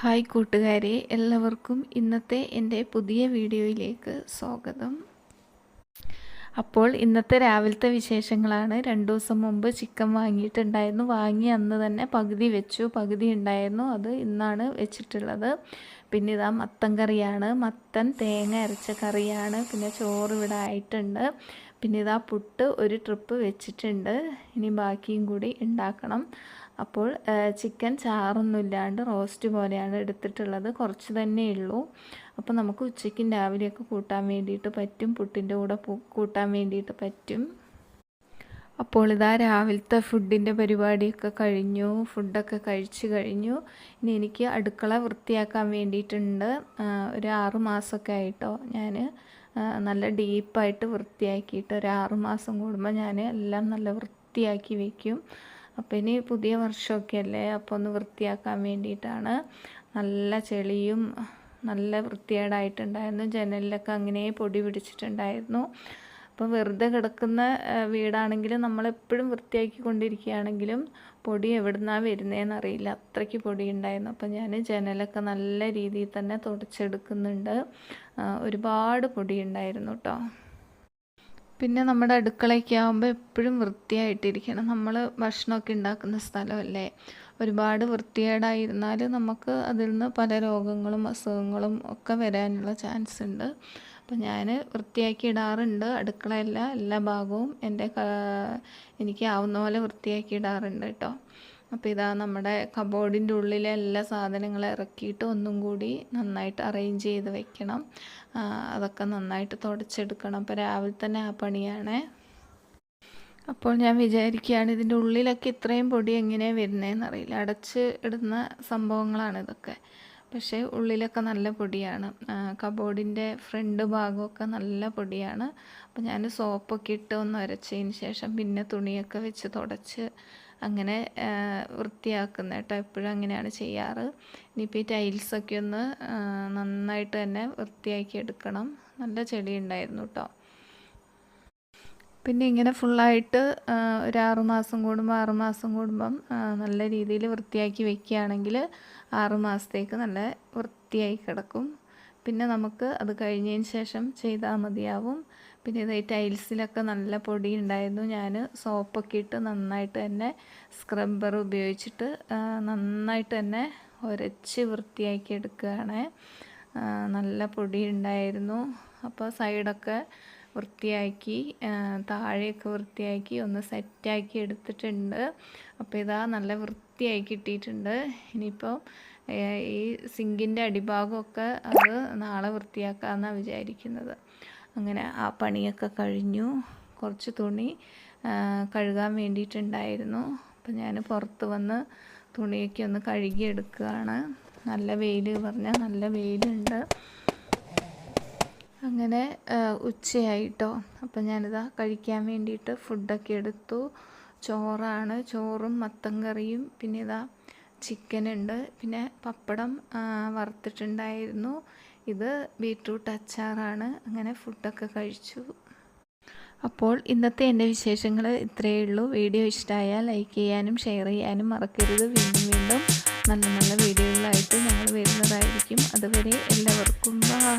Hi കൂട്ടുകാരെ എല്ലാവർക്കും ഇന്നത്തെ എന്റെ പുതിയ വീഡിയോയിലേക്ക് സ്വാഗതം. അപ്പോൾ ഇന്നത്തെ രാവിലത്തെ വിശേഷങ്ങളാണ്. രണ്ടു ദിവസം മുമ്പ് ചിക്കൻ വാങ്ങിയിട്ടുണ്ടായിരുന്നു. വാങ്ങി അന്ന് തന്നെ പകുതി വെച്ചു പകുതി ഉണ്ടായിരുന്നു. അത് ഇന്നാണ് വെച്ചിട്ടുള്ളത്. പിന്നെ ഇതാ മത്തൻ കറിയാണ്. മത്തൻ തേങ്ങ അരച്ച കറിയാണ്. പിന്നെ ചോറ് ഇവിടെ ആയിട്ടുണ്ട്. പിന്നെ ഇതാ പുട്ട് ഒരു ട്രിപ്പ് വെച്ചിട്ടുണ്ട്. ഇനി ബാക്കിയും കൂടി ഉണ്ടാക്കണം. അപ്പോൾ ചിക്കൻ ചാറൊന്നും ഇല്ലാണ്ട് റോസ്റ്റ് പോലെയാണ് എടുത്തിട്ടുള്ളത്. കുറച്ച് തന്നെ ഉള്ളൂ. അപ്പോൾ നമുക്ക് ഉച്ചയ്ക്കും രാവിലെയൊക്കെ കൂട്ടാൻ വേണ്ടിയിട്ട് പറ്റും. പുട്ടിന്റെ കൂടെ കൂട്ടാൻ വേണ്ടിയിട്ട് പറ്റും. അപ്പോൾ ഇതാ രാവിലത്തെ ഫുഡിന്റെ പരിപാടിയൊക്കെ കഴിഞ്ഞു. ഫുഡൊക്കെ കഴിച്ചു കഴിഞ്ഞു. ഇനി എനിക്ക് അടുക്കള വൃത്തിയാക്കാൻ വേണ്ടിയിട്ടുണ്ട്. ഒരു ആറുമാസമൊക്കെ ആയിട്ടോ ഞാൻ നല്ല ഡീപ്പായിട്ട് വൃത്തിയാക്കിയിട്ട് ഒരു ആറുമാസം കൂടുമ്പോൾ ഞാൻ എല്ലാം നല്ല വൃത്തിയാക്കി വയ്ക്കും അപ്പോൾ ഇനി പുതിയ വർഷമൊക്കെ അല്ലേ അപ്പോൾ ഒന്ന് വൃത്തിയാക്കാൻ വേണ്ടിയിട്ടാണ്. നല്ല ചെളിയും നല്ല വൃത്തികേടായിട്ടുണ്ടായിരുന്നു. ജനലിലൊക്കെ അങ്ങനെ പൊടി പിടിച്ചിട്ടുണ്ടായിരുന്നു. അപ്പോൾ വെറുതെ കിടക്കുന്ന വീടാണെങ്കിലും നമ്മളെപ്പോഴും വൃത്തിയാക്കി കൊണ്ടിരിക്കുകയാണെങ്കിലും പൊടി എവിടുന്നാണ് വരുന്നതെന്ന് അറിയില്ല. അത്രയ്ക്ക് പൊടി ഉണ്ടായിരുന്നു അപ്പോൾ ഞാൻ ജനലൊക്കെ നല്ല രീതിയിൽ തന്നെ തുടച്ചെടുക്കുന്നുണ്ട്. ഒരുപാട് പൊടി ഉണ്ടായിരുന്നു കേട്ടോ പിന്നെ നമ്മുടെ അടുക്കളയൊക്കെ ആകുമ്പോൾ എപ്പോഴും വൃത്തിയായിട്ടിരിക്കണം. നമ്മൾ ഭക്ഷണമൊക്കെ ഉണ്ടാക്കുന്ന സ്ഥലമല്ലേ? ഒരുപാട് വൃത്തികേടായിരുന്നാൽ നമുക്ക് അതിൽ നിന്ന് പല രോഗങ്ങളും അസുഖങ്ങളും ഒക്കെ വരാനുള്ള ചാൻസ് ഉണ്ട്. അപ്പം ഞാൻ വൃത്തിയാക്കി ഇടാറുണ്ട്. അടുക്കളയല്ല എല്ലാ ഭാഗവും എന്റെ എനിക്ക് ആവുന്ന പോലെ വൃത്തിയാക്കി ഇടാറുണ്ട് കേട്ടോ. അപ്പോൾ ഇതാ നമ്മുടെ കബോർഡിന്റെ ഉള്ളിലെ എല്ലാ സാധനങ്ങളും ഇറക്കിയിട്ട് ഒന്നും കൂടി നന്നായിട്ട് അറേഞ്ച് ചെയ്ത് വെക്കണം. അതൊക്കെ നന്നായിട്ട് തുടച്ചെടുക്കണം. അപ്പോൾ രാവിലെ തന്നെ ആ പണിയാണേ. അപ്പോൾ ഞാൻ വിചാരിക്കുകയാണ് ഇതിന്റെ ഉള്ളിലൊക്കെ ഇത്രയും പൊടി എങ്ങനെയാണ് വരുന്നതെന്ന് അറിയില്ല. അടച്ച് ഇടുന്ന സംഭവങ്ങളാണ് ഇതൊക്കെ. പക്ഷേ ഉള്ളിലൊക്കെ നല്ല പൊടിയാണ്. കബോർഡിന്റെ ഫ്രണ്ട് ഭാഗമൊക്കെ നല്ല പൊടിയാണ്. അപ്പോൾ ഞാൻ സോപ്പൊക്കെ ഇട്ട് ഒന്ന് ഉരച്ചതിന് ശേഷം പിന്നെ തുണിയൊക്കെ വെച്ച് തുടച്ച് അങ്ങനെ വൃത്തിയാക്കുന്ന കേട്ടോ. എപ്പോഴും അങ്ങനെയാണ് ചെയ്യാറ്. ഇനിയിപ്പോൾ ഈ ടൈൽസൊക്കെ ഒന്ന് നന്നായിട്ട് തന്നെ വൃത്തിയാക്കി എടുക്കണം. നല്ല ചെടി ഉണ്ടായിരുന്നു കേട്ടോ. പിന്നെ ഇങ്ങനെ ഫുള്ളായിട്ട് ഒരു ആറുമാസം കൂടുമ്പോൾ ആറുമാസം കൂടുമ്പം നല്ല രീതിയിൽ വൃത്തിയാക്കി വെക്കുകയാണെങ്കിൽ ആറുമാസത്തേക്ക് നല്ല വൃത്തിയായി കിടക്കും. പിന്നെ നമുക്ക് അത് കഴിഞ്ഞതിന് ശേഷം ചെയ്താൽ മതിയാവും. പിന്നെ ഇത് ടൈൽസിലൊക്കെ നല്ല പൊടി ഉണ്ടായിരുന്നു. ഞാൻ സോപ്പൊക്കെ ഇട്ട് നന്നായിട്ട് തന്നെ സ്ക്രബ്ബർ ഉപയോഗിച്ചിട്ട് നന്നായിട്ട് തന്നെ ഉരച്ച് വൃത്തിയാക്കി എടുക്കുകയാണ്. നല്ല പൊടി ഉണ്ടായിരുന്നു. അപ്പോൾ സൈഡൊക്കെ വൃത്തിയാക്കി താഴെയൊക്കെ വൃത്തിയാക്കി ഒന്ന് സെറ്റാക്കി എടുത്തിട്ടുണ്ട്. അപ്പോൾ ഇതാ നല്ല വൃത്തിയായി കിട്ടിയിട്ടുണ്ട്. ഇനിയിപ്പോൾ ഈ സിങ്കിന്റെ അടിഭാഗമൊക്കെ അത് നാളെ വൃത്തിയാക്കാമെന്നാണ് വിചാരിക്കുന്നത്. അങ്ങനെ ആ പണിയൊക്കെ കഴിഞ്ഞു. കുറച്ച് തുണി കഴുകാൻ വേണ്ടിയിട്ടുണ്ടായിരുന്നു. അപ്പം ഞാൻ പുറത്ത് വന്ന് തുണിയൊക്കെ ഒന്ന് കഴുകിയെടുക്കുകയാണ്. നല്ല വെയിൽ പറഞ്ഞാൽ നല്ല വെയിലുണ്ട്. അങ്ങനെ ഉച്ചയായിട്ടോ. അപ്പം ഞാനിതാ കഴിക്കാൻ വേണ്ടിയിട്ട് ഫുഡൊക്കെ എടുത്തു. ചോറാണ്. ചോറും മത്തൻ കറിയും പിന്നെ ഇതാ ചിക്കൻ ഉണ്ട് പിന്നെ പപ്പടം വറുത്തിട്ടുണ്ടായിരുന്നു. ഇത് ബീട്രൂട്ട് അച്ചാറാണ്. അങ്ങനെ ഫുഡൊക്കെ കഴിച്ചു. അപ്പോൾ ഇന്നത്തെ എന്റെ വിശേഷങ്ങൾ ഇത്രയേ ഉള്ളൂ. വീഡിയോ ഇഷ്ടമായാൽ ലൈക്ക് ചെയ്യാനും ഷെയർ ചെയ്യാനും മറക്കരുത്. വീണ്ടും വീണ്ടും നല്ല നല്ല വീഡിയോകളായിട്ട് ഞങ്ങൾ വരുന്നതായിരിക്കും. അതുവരെ എല്ലാവർക്കും ബൈ